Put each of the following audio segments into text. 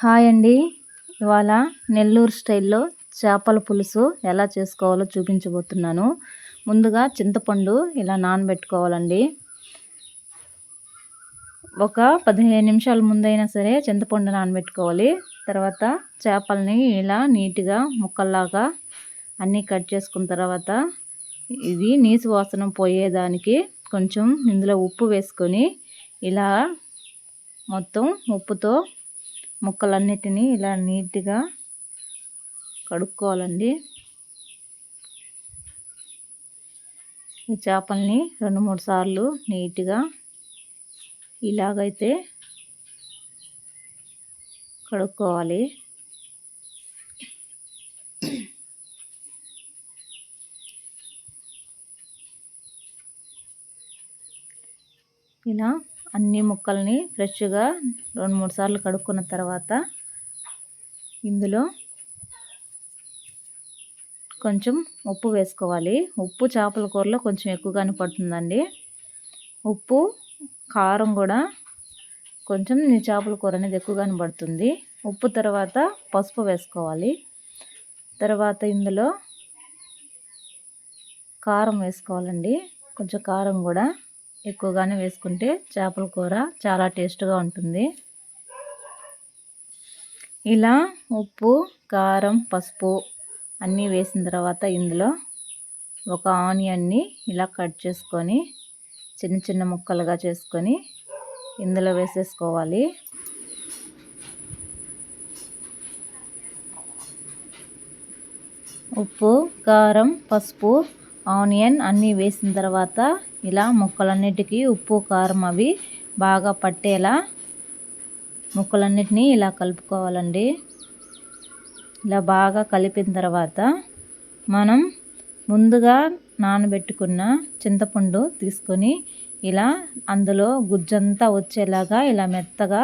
Hi అండి. ఇవాళ నెల్లూరు స్టైల్లో చేపల పులుసు ఎలా చేసుకోవాలో చూపించబోతున్నాను. ముందుగా చింతపండు ఇలా నానబెట్టుకోవాలండి. ఒక పదిహేను నిమిషాల ముందైనా సరే చింతపండు నానబెట్టుకోవాలి. తర్వాత చేపల్ని ఇలా నీట్గా ముక్కల్లాగా అన్నీ కట్ చేసుకున్న తర్వాత ఇది నీసు వాసన పోయేదానికి కొంచెం ఇందులో ఉప్పు వేసుకొని ఇలా మొత్తం ఉప్పుతో ముక్కలన్నిటినీ ఇలా నీట్గా కడుక్కోవాలండి. ఈ చేపల్ని రెండు మూడు సార్లు నీట్గా ఇలాగైతే కడుక్కోవాలి. ఇలా అన్ని ముక్కల్ని ఫ్రెష్గా రెండు మూడు సార్లు కడుక్కున్న తర్వాత ఇందులో కొంచెం ఉప్పు వేసుకోవాలి. ఉప్పు చేపల కూరలో కొంచెం ఎక్కువగానే పడుతుందండి. ఉప్పు కారం కూడా కొంచెం నీ చేపల కూర అనేది ఎక్కువగానే పడుతుంది. ఉప్పు తర్వాత పసుపు వేసుకోవాలి. తర్వాత ఇందులో కారం వేసుకోవాలండి. కొంచెం కారం కూడా ఎక్కువగానే వేసుకుంటే చేపల కూర చాలా టేస్ట్గా ఉంటుంది. ఇలా ఉప్పు కారం పసుపు అన్నీ వేసిన తర్వాత ఇందులో ఒక ఆనియన్ని ఇలా కట్ చేసుకొని చిన్న చిన్న ముక్కలుగా చేసుకొని ఇందులో వేసేసుకోవాలి. ఉప్పు కారం పసుపు ఆనియన్ అన్నీ వేసిన తర్వాత ఇలా ముక్కలన్నిటికీ ఉప్పు కారం అవి బాగా పట్టేలా ముక్కలన్నిటినీ ఇలా కలుపుకోవాలండి. ఇలా బాగా కలిపిన తర్వాత మనం ముందుగా నానబెట్టుకున్న చింతపండు తీసుకొని ఇలా అందులో గుజ్జంతా వచ్చేలాగా ఇలా మెత్తగా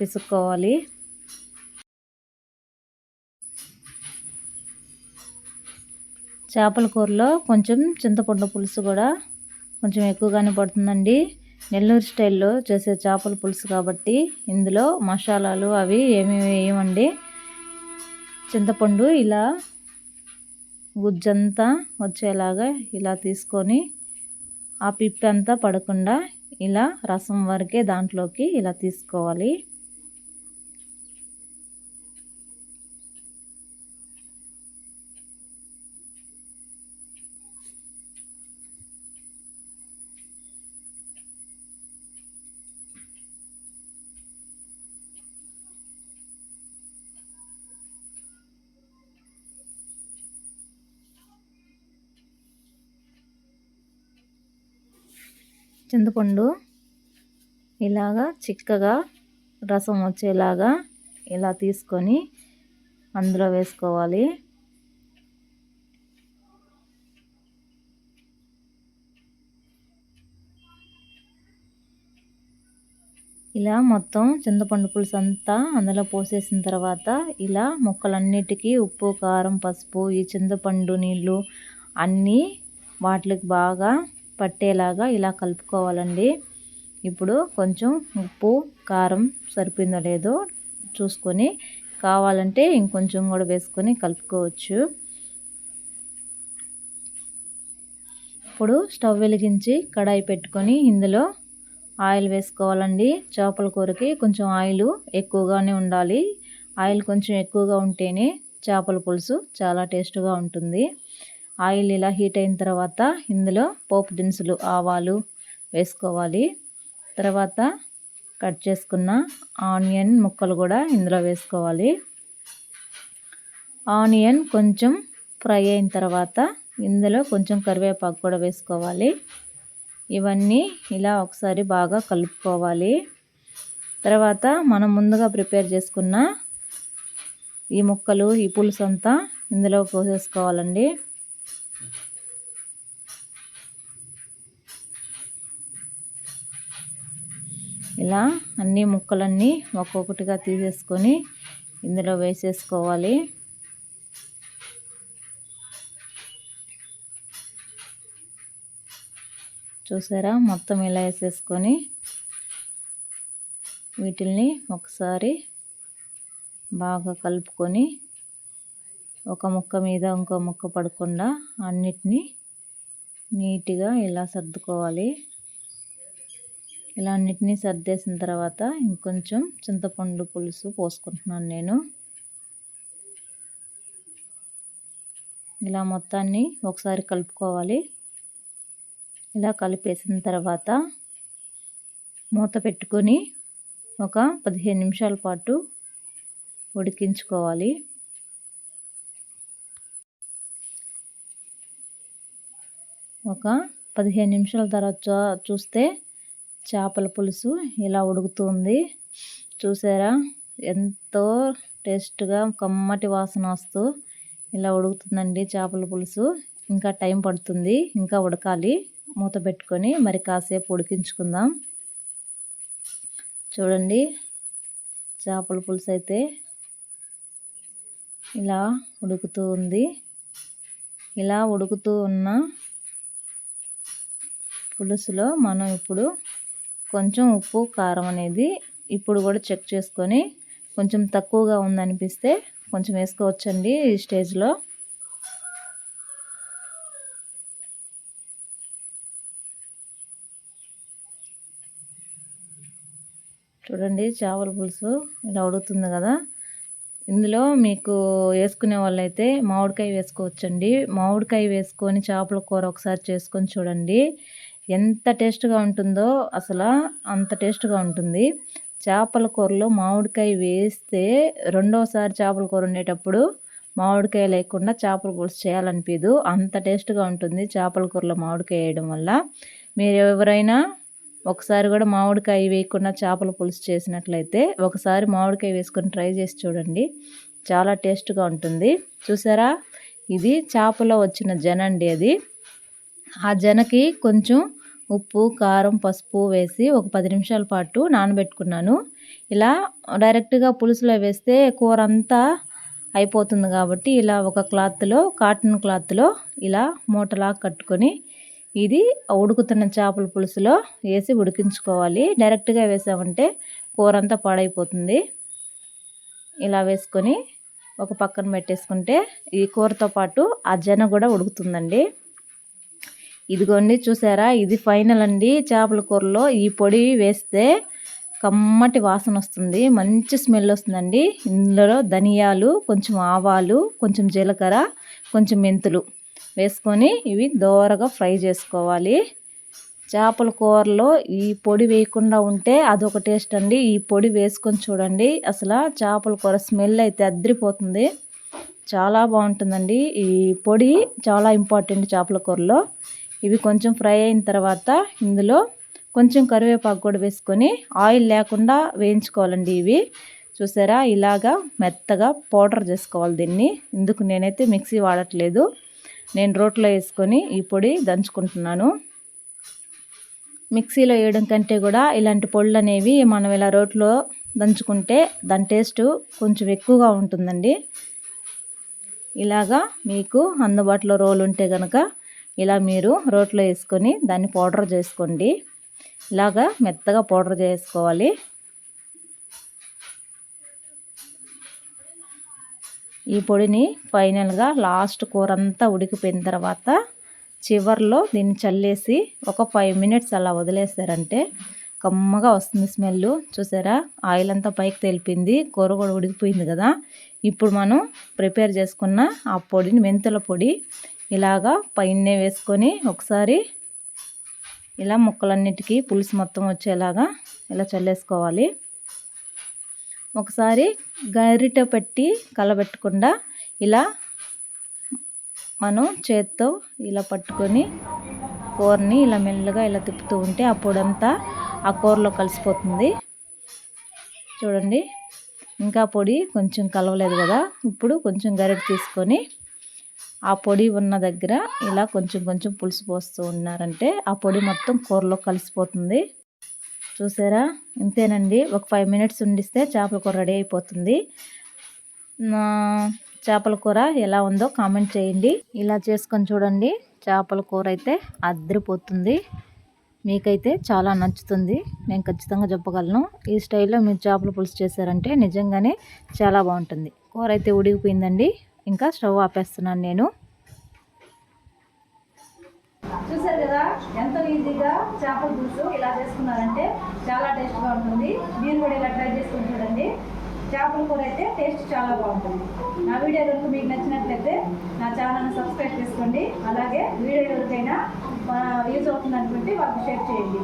పిసుకోవాలి చేపల కూరలో కొంచెం చింతపండు పులుసు కూడా కొంచెం ఎక్కువగానే పడుతుందండి. నెల్లూరు స్టైల్లో చేసే చేపల పులుసు కాబట్టి ఇందులో మసాలాలు అవి ఏమి వేయమండి. చింతపండు ఇలా గుజ్జంతా వచ్చేలాగా ఇలా తీసుకొని ఆ పిప్పి అంతా పడకుండా ఇలా రసం వరకే దాంట్లోకి ఇలా తీసుకోవాలి. చింతపండు ఇలాగా చిక్కగా రసం వచ్చేలాగా ఇలా తీసుకొని అందులో వేసుకోవాలి. ఇలా మొత్తం చింతపండు పులుసు అంతా అందులో పోసేసిన తర్వాత ఇలా ముక్కలన్నిటికీ ఉప్పు కారం పసుపు ఈ చింతపండు నీళ్ళు అన్నీ వాటికి బాగా పట్టేలాగా ఇలా కలుపుకోవాలండి. ఇప్పుడు కొంచెం ఉప్పు కారం సరిపోయిందో లేదో చూసుకొని కావాలంటే ఇంకొంచెం కూడా వేసుకొని కలుపుకోవచ్చు. ఇప్పుడు స్టవ్ వెలిగించి కడాయి పెట్టుకొని ఇందులో ఆయిల్ వేసుకోవాలండి. చేపల కూరకి కొంచెం ఆయిల్ ఎక్కువగానే ఉండాలి. ఆయిల్ కొంచెం ఎక్కువగా ఉంటేనే చేపల పులుసు చాలా టేస్ట్గా ఉంటుంది. ఆయిల్ ఇలా హీట్ అయిన తర్వాత ఇందులో పోపు దినుసులు ఆవాలు వేసుకోవాలి. తర్వాత కట్ చేసుకున్న ఆనియన్ ముక్కలు కూడా ఇందులో వేసుకోవాలి. ఆనియన్ కొంచెం ఫ్రై అయిన తర్వాత ఇందులో కొంచెం కరివేపాకు కూడా వేసుకోవాలి. ఇవన్నీ ఇలా ఒకసారి బాగా కలుపుకోవాలి. తర్వాత మనం ముందుగా ప్రిపేర్ చేసుకున్న ఈ ముక్కలు ఈ పులుసు అంతా ఇందులో పోసేసుకోవాలండి. ఇలా అన్ని ముక్కలన్నీ ఒక్కొక్కటిగా తీసేసుకొని ఇందులో వేసేసుకోవాలి. చూసారా? మొత్తం ఇలా వేసేసుకొని వీటిల్ని ఒకసారి బాగా కలుపుకొని ఒక ముక్క మీద ఇంకో ముక్క పడకుండా అన్నిటినీ నీట్గా ఇలా సర్దుకోవాలి. ఇలా అన్నిటినీ సర్దేసిన తర్వాత ఇంకొంచెం చింతపండు పులుసు పోసుకుంటున్నాను నేను. ఇలా మొత్తాన్ని ఒకసారి కలుపుకోవాలి. ఇలా కలిపేసిన తర్వాత మూత పెట్టుకొని ఒక పదిహేను నిమిషాల పాటు ఉడికించుకోవాలి. ఒక పదిహేను నిమిషాల తర్వాత చూస్తే చేపల పులుసు ఇలా ఉడుకుతుంది. చూసారా? ఎంతో టేస్ట్గా కమ్మటి వాసన వస్తూ ఇలా ఉడుకుతుందండి చేపల పులుసు. ఇంకా టైం పడుతుంది. ఇంకా ఉడకాలి. మూత పెట్టుకొని మరి కాసేపు ఉడికించుకుందాం. చూడండి. చేపల పులుసు అయితే ఇలా ఉడుకుతూ ఉంది. ఇలా ఉడుకుతూ ఉన్న పులుసులో మనం ఇప్పుడు కొంచెం ఉప్పు కారం అనేది ఇప్పుడు కూడా చెక్ చేసుకొని కొంచెం తక్కువగా ఉందనిపిస్తే కొంచెం వేసుకోవచ్చండి ఈ స్టేజ్లో. చూడండి చేపల పులుసు ఇలా ఉడుకుతుంది కదా. ఇందులో మీకు వేసుకునే వాళ్ళైతే మామిడికాయ వేసుకోవచ్చండి. మామిడికాయ వేసుకొని చేపల కూర ఒకసారి చేసుకొని చూడండి. ఎంత టేస్ట్గా ఉంటుందో అసలు అంత టేస్ట్గా ఉంటుంది. చేపల కూరలో మామిడికాయ వేస్తే రెండోసారి చేపల కూర ఉండేటప్పుడు మామిడికాయ లేకుండా చేపల పులుసు చేయాలనిపించదు అంత టేస్ట్గా ఉంటుంది చేపల కూరలో మామిడికాయ వేయడం వల్ల. మీరు ఎవరైనా ఒకసారి కూడా మామిడికాయ వేయకుండా చేపల పులుసు చేసినట్లయితే ఒకసారి మామిడికాయ వేసుకొని ట్రై చేసి చూడండి. చాలా టేస్ట్గా ఉంటుంది. చూసారా? ఇది చేపలో వచ్చిన జన అండి అది. ఆ జనకి కొంచెం ఉప్పు కారం పసుపు వేసి ఒక పది నిమిషాల పాటు నానబెట్టుకున్నాను. ఇలా డైరెక్ట్గా పులుసులో వేస్తే కూర అంతా అయిపోతుంది కాబట్టి ఇలా ఒక క్లాత్లో కాటన్ క్లాత్లో ఇలా మూటలా కట్టుకొని ఇది ఉడుకుతున్న చేపల పులుసులో వేసి ఉడికించుకోవాలి. డైరెక్ట్గా వేసామంటే కూర అంతా పాడైపోతుంది. ఇలా వేసుకొని ఒక పక్కన పెట్టేసుకుంటే ఈ కూరతో పాటు ఆ జన కూడా ఉడుకుతుందండి. ఇదిగోండి చూసారా? ఇది ఫైనల్ అండి. చేపల కూరలో ఈ పొడి వేస్తే కమ్మటి వాసన వస్తుంది. మంచి స్మెల్ వస్తుందండి. ఇందులో ధనియాలు కొంచెం ఆవాలు కొంచెం జీలకర్ర కొంచెం మెంతులు వేసుకొని ఇవి దోరగా ఫ్రై చేసుకోవాలి. చేపల కూరలో ఈ పొడి వేయకుండా ఉంటే అదొక టేస్ట్ అండి. ఈ పొడి వేసుకొని చూడండి. అసలు చేపల కూర స్మెల్ అయితే అద్దరిపోతుంది చాలా బాగుంటుందండి. ఈ పొడి చాలా ఇంపార్టెంట్ చేపల కూరలో. ఇవి కొంచెం ఫ్రై అయిన తర్వాత ఇందులో కొంచెం కరివేపాకు కూడా వేసుకొని ఆయిల్ లేకుండా వేయించుకోవాలండి ఇవి. చూసారా? ఇలాగా మెత్తగా పౌడర్ చేసుకోవాలి దీన్ని. ఇందుకు నేనైతే మిక్సీ వాడట్లేదు. నేను రోట్లో వేసుకొని ఈ పొడి దంచుకుంటున్నాను. మిక్సీలో వేయడం కంటే కూడా ఇలాంటి పొళ్ళు అనేవి మనం ఇలా రోట్లో దంచుకుంటే దాని టేస్ట్ కొంచెం ఎక్కువగా ఉంటుందండి. ఇలాగా మీకు అందుబాటులో రోలు ఉంటే కనుక ఇలా మీరు రోట్లో వేసుకొని దాన్ని పౌడర్ చేసుకోండి. ఇలాగా మెత్తగా పౌడర్ చేసుకోవాలి. ఈ పొడిని ఫైనల్గా లాస్ట్ కూర అంతా ఉడికిపోయిన తర్వాత చివర్లో దీన్ని చల్లేసి ఒక ఫైవ్ మినిట్స్ అలా వదిలేసారంటే కమ్మగా వస్తుంది స్మెల్. చూసారా? ఆయిల్ అంతా పైకి తెలిపింది. కూర కూడా ఉడికిపోయింది కదా. ఇప్పుడు మనం ప్రిపేర్ చేసుకున్న ఆ పొడిని మెంతుల పొడి ఇలాగా పైన వేసుకొని ఒకసారి ఇలా ముక్కలన్నిటికీ పులుసు మొత్తం వచ్చేలాగా ఇలా చల్లేసుకోవాలి. ఒకసారి గరిట పెట్టి కలబెట్టకుండా ఇలా మనం చేత్తో ఇలా పట్టుకొని కూరని ఇలా మెల్లగా ఇలా తిప్పుతూ ఉంటే ఆ పొడంతా ఆ కూరలో కలిసిపోతుంది. చూడండి ఇంకా పొడి కొంచెం కలవలేదు కదా ఇప్పుడు కొంచెం గరిట తీసుకొని ఆ పొడి ఉన్న దగ్గర ఇలా కొంచెం కొంచెం పులుసు పోస్తూ ఉన్నారంటే ఆ పొడి మొత్తం కూరలో కలిసిపోతుంది. చూసారా? ఇంతేనండి. ఒక ఫైవ్ మినిట్స్ ఉండిస్తే చేపల కూర రెడీ అయిపోతుంది. చేపల కూర ఎలా ఉందో కామెంట్ చేయండి. ఇలా చేసుకొని చూడండి. చేపల కూర అయితే అద్దరిపోతుంది. మీకైతే చాలా నచ్చుతుంది. నేను ఖచ్చితంగా చెప్పగలను. ఈ స్టైల్లో మీరు చేపల పులుసు చేశారంటే నిజంగానే చాలా బాగుంటుంది. కూర అయితే ఉడిగిపోయిందండి ఇంకా స్టవ్ ఆపేస్తున్నాను నేను. చూసారు కదా ఎంతో ఈజీగా చేపల పులుసు ఇలా చేసుకున్నారంటే చాలా టేస్ట్గా ఉంటుంది మీరు కూడా ఇలా ట్రై చేసుకుని చూడండి. చేపల కూర అయితే టేస్ట్ చాలా బాగుంటుంది. నా వీడియో కనుక మీకు నచ్చినట్లయితే నా ఛానల్ని సబ్స్క్రైబ్ చేసుకోండి. అలాగే వీడియో ఎవరికైనా యూజ్ అవుతుంది అనుకుంటే వాళ్ళకి షేర్ చేయండి.